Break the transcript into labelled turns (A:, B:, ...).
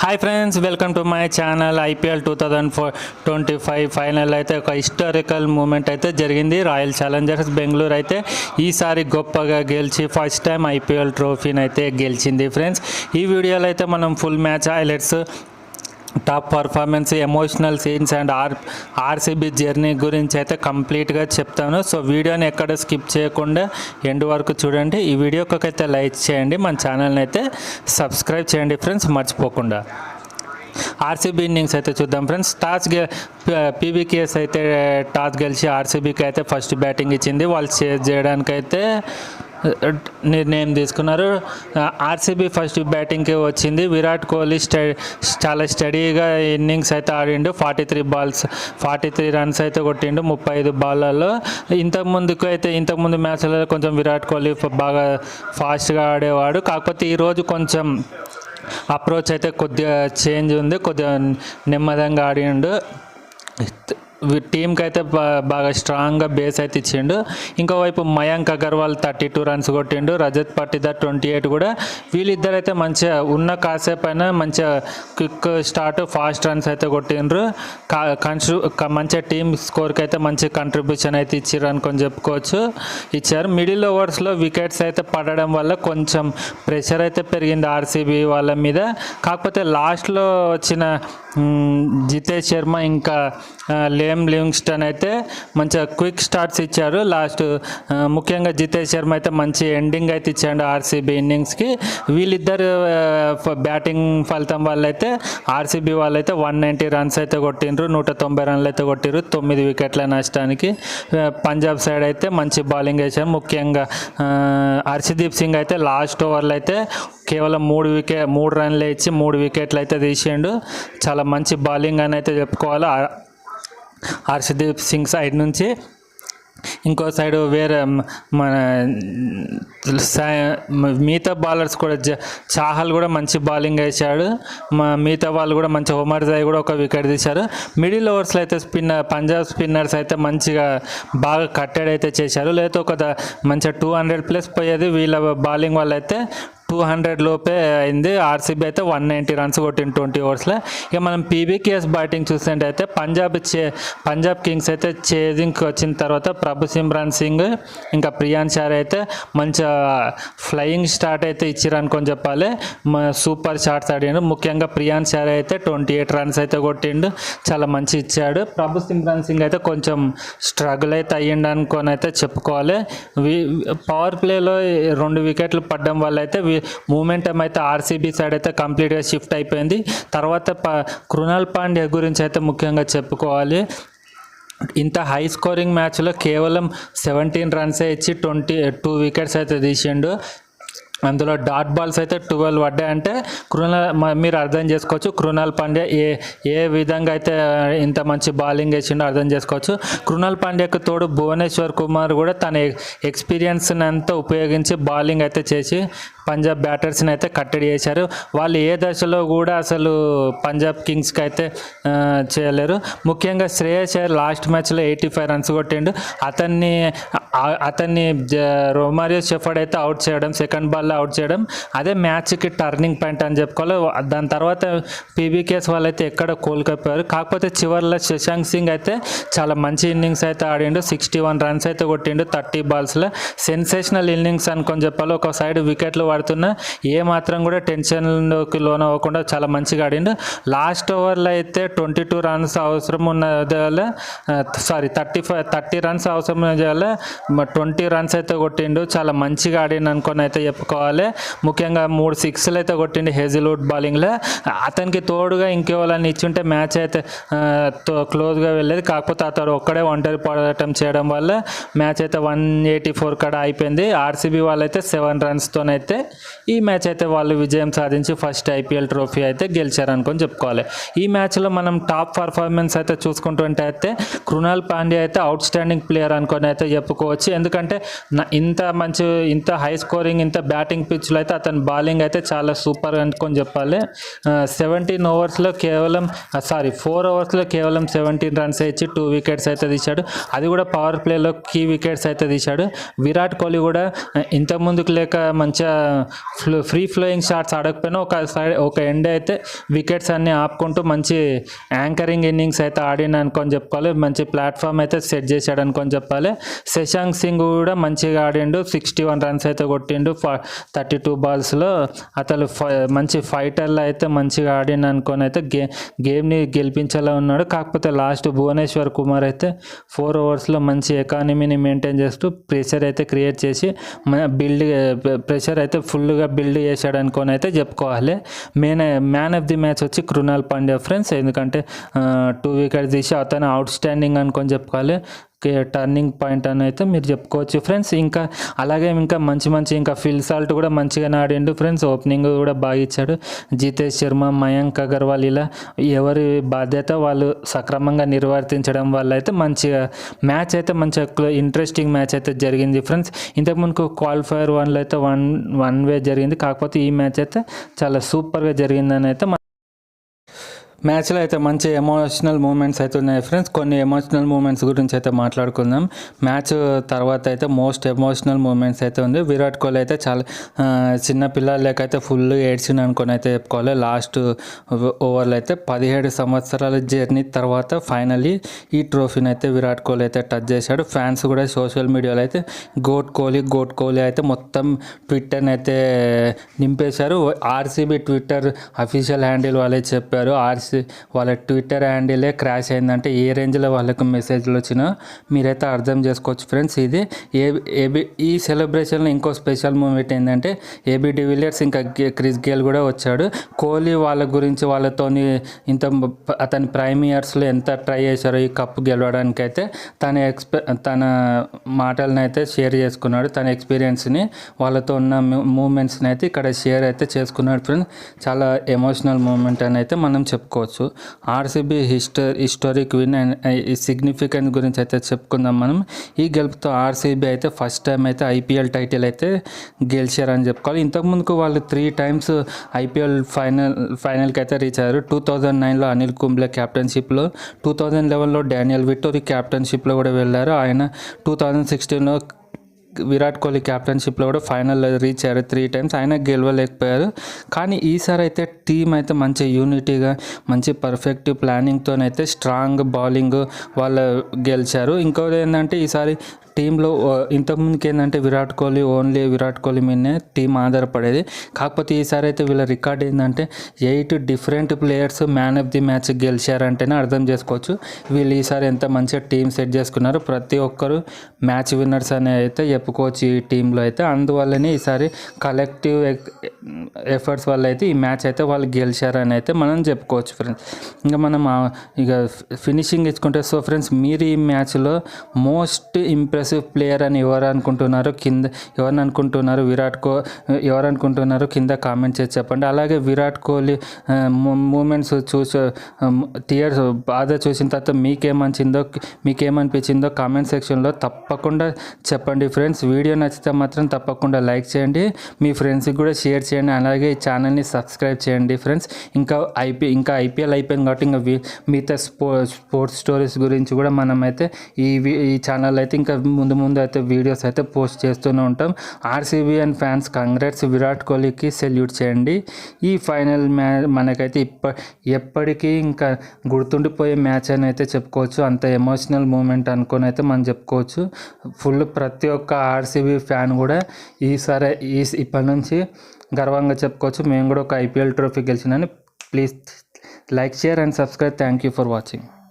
A: Hi friends welcome to my channel IPL two thousand four twenty five final అయితే ఒక historical moment అయితే జరిగింది. Royal Challengers Bengaluru అయితే ఈసారి గొప్పగా గెలిచి ఫస్ట్ టైం ఐపీఎల్ ట్రోఫీని అయితే గెలిచింది ఫ్రెండ్స్ ఈ వీడియోలో అయితే మనం full match highlights top performance emotional scenes and R RCB journey గురించి అయితే కంప్లీట్గా చెప్తాను. సో వీడియోని ఎక్కడ స్కిప్ చేయకుండా ఎండ్ వరకు చూడండి. ఈ వీడియోకైతే అయితే లైక్ చేయండి. మన ఛానల్ని అయితే సబ్స్క్రైబ్ చేయండి ఫ్రెండ్స్ మర్చిపోకుండా. ఆర్సీబీ ఇన్నింగ్స్ అయితే చూద్దాం ఫ్రెండ్స్ టాస్ గె పీబీకేఎస్ అయితే టాస్ గెలిచి ఆర్సీబీకి అయితే ఫస్ట్ బ్యాటింగ్ ఇచ్చింది. వాళ్ళు చేజ్ చేయడానికైతే నిర్ణయం తీసుకున్నారు. ఆర్సీబీ ఫస్ట్ బ్యాటింగ్కి వచ్చింది. విరాట్ కోహ్లీ స్ట చాలా స్టడీగా ఇన్నింగ్స్ అయితే ఆడిండు. Forty three balls forty three runs అయితే కొట్టిండు ముప్పై ఐదు బాళ్ళల్లో ఇంతకు ముందుకు అయితే ఇంతకుముందు మ్యాచ్లలో కొంచెం విరాట్ కోహ్లీ బాగా ఫాస్ట్గా ఆడేవాడు. కాకపోతే ఈరోజు కొంచెం అప్రోచ్ అయితే కొద్దిగా చేంజ్ ఉంది. కొద్దిగా నెమ్మదంగా ఆడిండు. టీంకి అయితే బాగా స్ట్రాంగ్గా బేస్ అయితే ఇచ్చిండు. ఇంకోవైపు Mayank Agarwal thirty two runs కొట్టిండు. రజత్ పట్టిదార్ ట్వంటీ ఎయిట్ కూడా. వీళ్ళిద్దరు అయితే మంచిగా ఉన్న కాసేపు అయినా మంచిగా క్విక్ స్టార్ట్ ఫాస్ట్ రన్స్ అయితే కొట్టిండ్రు. కా కన్స్ట్రూ మంచిగా టీమ్ స్కోర్కి అయితే మంచి కంట్రిబ్యూషన్ అయితే ఇచ్చారు అనుకొని చెప్పుకోవచ్చు. ఇచ్చారు. మిడిల్ ఓవర్స్లో వికెట్స్ అయితే పడడం వల్ల కొంచెం ప్రెషర్ అయితే పెరిగింది ఆర్సీబీ వాళ్ళ మీద. కాకపోతే లాస్ట్లో వచ్చిన జితేష్ శర్మ ఇంకా లేమ్ లివింగ్స్టన్ అయితే మంచిగా క్విక్ స్టార్ట్స్ ఇచ్చారు. లాస్ట్ ముఖ్యంగా జితేష్ శర్మ అయితే మంచి ఎండింగ్ అయితే ఇచ్చాడు ఆర్సీబీ ఇన్నింగ్స్కి. వీళ్ళిద్దరు బ్యాటింగ్ ఫలితం వాళ్ళైతే ఆర్సీబీ వాళ్ళైతే వన్ నైంటీ రన్స్ అయితే కొట్టిండ్రు. నూట తొంభై రన్లు అయితే కొట్టిరు తొమ్మిది వికెట్ల నష్టానికి. పంజాబ్ సైడ్ అయితే మంచి బౌలింగ్ వేశారు. ముఖ్యంగా హర్షదీప్ సింగ్ అయితే లాస్ట్ ఓవర్లో అయితే కేవలం మూడు వికెట్ మూడు రన్లు ఇచ్చి మూడు వికెట్లు అయితే తీసిండు. చాలా మంచి బౌలింగ్ అని అయితే చెప్పుకోవాలి. హర్షదీప్ సింగ్ సైడ్ నుంచి. ఇంకో సైడ్ వేరే మన మిగతా బౌలర్స్ కూడా చాహల్ కూడా మంచి బౌలింగ్ వేశాడు. మా మిగతా వాళ్ళు కూడా మంచి హోమర్ కూడా ఒక వికెట్ తీశారు. మిడిల్ ఓవర్స్లో అయితే స్పిన్నర్ పంజాబ్ స్పిన్నర్స్ అయితే మంచిగా బాగా కట్టెడ్ అయితే చేశారు. లేకపోతే ఒక మంచిగా టూ హండ్రెడ్ ప్లస్ పోయేది. వీళ్ళ బౌలింగ్ వల్ల అయితే టూ హండ్రెడ్ లోపే అయింది. ఆర్సీబీ అయితే వన్ నైంటీ రన్స్ కొట్టింది ట్వంటీ ఓవర్స్లో ఇక మనం పీబీకేఎస్ బ్యాటింగ్ చూస్తుంటే అయితే పంజాబ్ చే పంజాబ్ కింగ్స్ అయితే చేజింగ్కి వచ్చిన తర్వాత ప్రభు సిమ్రాన్ సింగ్ ఇంకా ప్రియాన్ షార్ అయితే మంచిగా ఫ్లయింగ్ స్టార్ట్ అయితే ఇచ్చిర్రు చెప్పాలి. సూపర్ షాట్స్ ఆడిండు. ముఖ్యంగా ప్రియాన్ షార్ అయితే ట్వంటీ ఎయిట్ రన్స్ అయితే కొట్టిండు. చాలా మంచి ఇచ్చాడు. ప్రభు సిమ్రాన్ సింగ్ అయితే కొంచెం స్ట్రగుల్ అయితే అయ్యిండు అనుకొని అయితే చెప్పుకోవాలి. పవర్ ప్లేలో రెండు వికెట్లు పడడం వల్ల అయితే మూమెంటం అయితే ఆర్సీబీ సైడ్ అయితే కంప్లీట్గా షిఫ్ట్ అయిపోయింది. తర్వాత ప కృణాల్ పాండ్యా గురించి అయితే ముఖ్యంగా చెప్పుకోవాలి. ఇంత హై స్కోరింగ్ మ్యాచ్లో కేవలం సెవెంటీన్ రన్సే ఇచ్చి ట్వంటీ టూ వికెట్స్ అయితే తీసిండు. అందులో డాట్ బాల్స్ అయితే ట్వెల్వ్ పడ్డాయి అంటే కృణాల్ మీరు అర్థం చేసుకోవచ్చు. కృణాల్ పాండ్యా ఏ ఏ విధంగా అయితే ఇంత మంచి బౌలింగ్ వేసిండో అర్థం చేసుకోవచ్చు. కృణాల్ పాండ్యాకు తోడు భువనేశ్వర్ కుమార్ కూడా తన ఎక్స్పీరియన్స్ అంతా ఉపయోగించి బౌలింగ్ అయితే చేసి పంజాబ్ బ్యాటర్స్ని అయితే కట్టడి చేశారు. వాళ్ళు ఏ దశలో కూడా అసలు పంజాబ్ కింగ్స్కి అయితే చేయలేరు. ముఖ్యంగా శ్రేయస్ అయ్యర్ లాస్ట్ మ్యాచ్లో ఎయిటీ ఫైవ్ రన్స్ కొట్టిండు. అతన్ని అతన్ని జ- రోమారియో షెఫర్డ్ అయితే అవుట్ చేయడం సెకండ్ బాల్ బాల్లో అవుట్ చేయడం. అదే మ్యాచ్కి టర్నింగ్ పాయింట్ అని చెప్పుకోవాలి. దాని తర్వాత పీబీకేఎస్ వాళ్ళు అయితే ఎక్కడ కోలుకపోయారు కాకపోతే చివరిలో శశాంక్ సింగ్ అయితే చాలా మంచి ఇన్నింగ్స్ అయితే ఆడిండు. సిక్స్టీ వన్ రన్స్ అయితే కొట్టిండు. థర్టీ బాల్స్లో సెన్సేషనల్ ఇన్నింగ్స్ అనుకొని చెప్పాలి. ఒక సైడ్ వికెట్లు పడుతున్నా ఏ మాత్రం కూడా టెన్షన్లోకి లోన్ అవ్వకుండా చాలా మంచిగా ఆడిండు. లాస్ట్ ఓవర్లో అయితే ట్వంటీ టూ రన్స్ అవసరం ఉన్న వల్ల sorry thirty five thirty runs అవసరం ట్వంటీ రన్స్ అయితే కొట్టిండు. చాలా మంచిగా ఆడిండు అనుకొని అయితే చెప్పుకోవాలి ముఖ్యంగా మూడు సిక్స్లు అయితే కొట్టిండు హెజిల్వుడ్ బౌలింగ్లో. అతనికి తోడుగా ఇంకెవరని ఇచ్చుంటే మ్యాచ్ అయితే తో- క్లోజ్గా వెళ్ళేది. కాకపోతే అతడు ఒక్కడే ఒంటరి పోరాటం చేయడం వల్ల మ్యాచ్ అయితే వన్ ఎయిటీ ఫోర్ కాడ అయిపోయింది. ఆర్సీబీ వాళ్ళైతే సెవెన్ రన్స్తోనైతే ఈ మ్యాచ్ అయితే వాళ్ళు విజయం సాధించి ఫస్ట్ ఐపీఎల్ ట్రోఫీ అయితే గెలిచారనుకొని చెప్పుకోవాలి. ఈ మ్యాచ్లో మనం టాప్ పర్ఫార్మెన్స్ అయితే చూసుకుంటుంటే అయితే కృణాల్ పాండ్యా అయితే అవుట్ స్టాండింగ్ ప్లేయర్ అనుకొని అయితే చెప్పుకోవచ్చు. ఎందుకంటే ఇంత మంచి ఇంత హై స్కోరింగ్ ఇంత బ్యాట్ స్టార్టింగ్ పిచ్లో అయితే అతని బౌలింగ్ అయితే చాలా సూపర్ అనుకొని చెప్పాలి. సెవెంటీన్ ఓవర్స్లో కేవలం సారీ ఫోర్ ఓవర్స్లో కేవలం సెవెంటీన్ రన్స్ ఇచ్చి టూ వికెట్స్ అయితే తీశాడు. అది కూడా పవర్ ప్లేలో కీ వికెట్స్ అయితే తీశాడు. విరాట్ కోహ్లీ కూడా ఇంతకుముందుకు ముందుకు లేక మంచిగా ఫ్లో ఫ్రీ ఫ్లోయింగ్ షాట్స్ ఆడకపోయినా ఒక సైడ్ ఒక ఎండ్ అయితే వికెట్స్ అన్ని ఆపుకుంటూ మంచి యాంకరింగ్ ఇన్నింగ్స్ అయితే ఆడిన అనుకొని చెప్పుకోవాలి. మంచి ప్లాట్ఫామ్ అయితే సెట్ చేశాడు అనుకొని చెప్పాలి. శశాంక్ సింగ్ కూడా మంచిగా ఆడిండు. సిక్స్టీ వన్ రన్స్ అయితే కొట్టిండు. థర్టీ టూ బాల్స్లో అతను మంచి ఫైటర్లో అయితే మంచిగా ఆడిన అనుకొని అయితే గే గేమ్ని గెలిపించేలా ఉన్నాడు. కాకపోతే లాస్ట్ భువనేశ్వర్ కుమార్ అయితే ఫోర్ ఓవర్స్లో మంచి ఎకానమీని మెయింటైన్ చేస్తూ ప్రెషర్ అయితే క్రియేట్ చేసి బిల్డ్ ప్రెషర్ అయితే ఫుల్గా బిల్డ్ చేశాడు అనుకొని అయితే చెప్పుకోవాలి. Main man of the match వచ్చి కృణాల్ పాండ్యా ఫ్రెండ్స్. ఎందుకంటే టూ వికెట్స్ తీసి అతను అవుట్ స్టాండింగ్ అనుకొని చెప్పుకోవాలి. టర్నింగ్ పాయింట్ అని అయితే మీరు చెప్పుకోవచ్చు. ఫ్రెండ్స్ ఇంకా అలాగే ఇంకా మంచి మంచి ఇంకా ఫిల్ సాల్ట్ కూడా మంచిగానే ఆడిండు. ఫ్రెండ్స్ ఓపెనింగ్ కూడా బాగా ఇచ్చాడు. జితేష్ శర్మ మయాంక్ అగర్వాల్ ఇలా ఎవరి బాధ్యత వాళ్ళు సక్రమంగా నిర్వర్తించడం వల్ల అయితే మంచిగా మ్యాచ్ అయితే మంచి ఇంట్రెస్టింగ్ మ్యాచ్ అయితే జరిగింది. ఫ్రెండ్స్ ఇంతకుముందు క్వాలిఫైర్ వన్లో అయితే వన్ వన్ వే జరిగింది. కాకపోతే ఈ మ్యాచ్ అయితే చాలా సూపర్గా జరిగిందని అయితే మ్యాచ్లో అయితే మంచి ఎమోషనల్ మూమెంట్స్ అయితే ఉన్నాయి ఫ్రెండ్స్. కొన్ని ఎమోషనల్ మూమెంట్స్ గురించి అయితే మాట్లాడుకుందాం. మ్యాచ్ తర్వాత అయితే మోస్ట్ ఎమోషనల్ మూమెంట్స్ అయితే ఉంది. విరాట్ కోహ్లీ అయితే చాలా చిన్న చిన్న అయితే ఫుల్ ఏడ్చిన అనుకొని అయితే చెప్పుకోవాలి. లాస్ట్ ఓవర్లో అయితే పదిహేడు సంవత్సరాల జర్నీ తర్వాత ఫైనలీ ఈ ట్రోఫీని అయితే విరాట్ కోహ్లీ అయితే టచ్ చేశాడు. ఫ్యాన్స్ కూడా సోషల్ మీడియాలో అయితే గోట్ కోహ్లీ గోట్ కోహ్లీ అయితే మొత్తం ట్విట్టర్ని అయితే నింపేశారు. ఆర్సీబీ ట్విట్టర్ అఫీషియల్ హ్యాండిల్ వాళ్ళే చెప్పారు. ఆర్సీ వాళ్ళ ట్విట్టర్ హ్యాండిలే క్రాష్ అయిందంటే ఏ రేంజ్లో వాళ్ళకు మెసేజ్లు వచ్చినా మీరైతే అర్థం చేసుకోవచ్చు ఫ్రెండ్స్ ఇది ఏ ఏబి ఈ సెలబ్రేషన్లో ఇంకో స్పెషల్ మూమెంట్ ఏంటంటే ఏబి డివిలియర్స్ ఇంకా క్రిస్ గేల్ కూడా వచ్చాడు. కోహ్లీ వాళ్ళ గురించి వాళ్ళతోని ఇంత అతని ప్రైమ్ ఇయర్స్లో ఎంత ట్రై చేశారో ఈ కప్పు గెలవడానికి అయితే తన ఎక్స్పె తన మాటలను అయితే షేర్ చేసుకున్నాడు. తన ఎక్స్పీరియన్స్ని వాళ్ళతో ఉన్న మూమెంట్స్ని అయితే ఇక్కడ షేర్ అయితే చేసుకున్నాడు ఫ్రెండ్స్ చాలా ఎమోషనల్ మూమెంట్ అని అయితే మనం చెప్పుకోవచ్చు. ఆర్సీబీ హిస్టర్ హిస్టారిక్ విన్ అండ్ ఈ సిగ్నిఫికెంట్ గురించి అయితే చెప్పుకుందాం మనం. ఈ గెలుపుతో ఆర్సీబీ అయితే ఫస్ట్ టైం అయితే ఐపీఎల్ టైటిల్ అయితే గెలిచారని చెప్పుకోవాలి. ఇంతకుముందుకు వాళ్ళు త్రీ టైమ్స్ ఐపీఎల్ ఫైనల్ ఫైనల్కి అయితే రీచ్ అయ్యారు. టూ థౌజండ్ నైన్లో అనిల్ కుంబ్లే క్యాప్టెన్షిప్లో టూ థౌజండ్ లెవెన్లో డానియల్ విక్టోరీ క్యాప్టెన్షిప్లో కూడా వెళ్ళారు. ఆయన టూ థౌజండ్ సిక్స్టీన్లో విరాట్ కోహ్లీ క్యాప్టెన్షిప్లో కూడా ఫైనల్ రీచ్ అయ్యారు త్రీ టైమ్స్. ఆయన గెలవలేకపోయారు. కానీ ఈసారి అయితే టీం అయితే మంచి యూనిటీగా మంచి పర్ఫెక్ట్ ప్లానింగ్తోనైతే స్ట్రాంగ్ బౌలింగ్ వాళ్ళు గెలిచారు. ఇంకోటి ఏంటంటే ఈసారి టీంలో ఇంతకుముందుకి ఏంటంటే విరాట్ కోహ్లీ ఓన్లీ విరాట్ కోహ్లీ మీదనే టీం ఆధారపడేది. కాకపోతే ఈసారి అయితే వీళ్ళ రికార్డ్ ఏంటంటే eight different players man of the match గెలిచారంటేనే అర్థం చేసుకోవచ్చు. వీళ్ళు ఈసారి ఎంత మంచిగా టీం సెట్ చేసుకున్నారు ప్రతి ఒక్కరు మ్యాచ్ విన్నర్స్ అనే అయితే చెప్పుకోవచ్చు ఈ టీంలో అయితే. అందువల్లనే ఈసారి కలెక్టివ్ ఎఫర్ట్స్ వల్ల అయితే ఈ మ్యాచ్ అయితే వాళ్ళు గెలిచారని అయితే మనం చెప్పుకోవచ్చు ఫ్రెండ్స్. ఇంకా మనం ఇక ఫినిషింగ్ ఇచ్చుకుంటే సో ఫ్రెండ్స్ మీరు ఈ మ్యాచ్లో మోస్ట్ ఇంప్రెస్ ఇంప్రెసివ్ ప్లేయర్ అని ఎవరు అనుకుంటున్నారో కింద ఎవరిని అనుకుంటున్నారు విరాట్ కో ఎవరు అనుకుంటున్నారో కింద కామెంట్ చేసి చెప్పండి. అలాగే విరాట్ కోహ్లీ మూమెంట్స్ చూసి టీయర్స్ బాధ చూసిన తర్వాత మీకేమనిచిందో మీకేమనిపించిందో కామెంట్ సెక్షన్లో తప్పకుండా చెప్పండి ఫ్రెండ్స్. వీడియో నచ్చితే మాత్రం తప్పకుండా లైక్ చేయండి. మీ ఫ్రెండ్స్కి కూడా షేర్ చేయండి. అలాగే ఈ ఛానల్ని సబ్స్క్రైబ్ చేయండి ఫ్రెండ్స్. ఇంకా ఐపీ ఇంకా ఐపీఎల్ అయిపోయింది కాబట్టి ఇంకా మిగతా స్పో స్పోర్ట్స్ స్టోరీస్ గురించి కూడా మనం అయితే ఈ ఈ ఛానల్ అయితే ఇంకా ముందు ముందు అయితే వీడియోస్ అయితే పోస్ట్ చేస్తూనే ఉంటాం. RCB and fans congrats Virat కోహ్లీకి సెల్యూట్ చేయండి. ఈ ఫైనల్ మ్యా మనకైతే ఇప్ప ఎప్పటికీ ఇంకా గుర్తుండిపోయే మ్యాచ్ అని అయితే చెప్పుకోవచ్చు. అంత ఎమోషనల్ మూమెంట్ అనుకొని అయితే మనం చెప్పుకోవచ్చు. ఫుల్ ప్రతి ఒక్క ఆర్సీబీ ఫ్యాన్ కూడా ఈసారి ఈ ఇప్పటి నుంచి గర్వంగా చెప్పుకోవచ్చు. మేము కూడా ఒక IPL trophy గెలిచినని please like share and subscribe. Thank you for watching.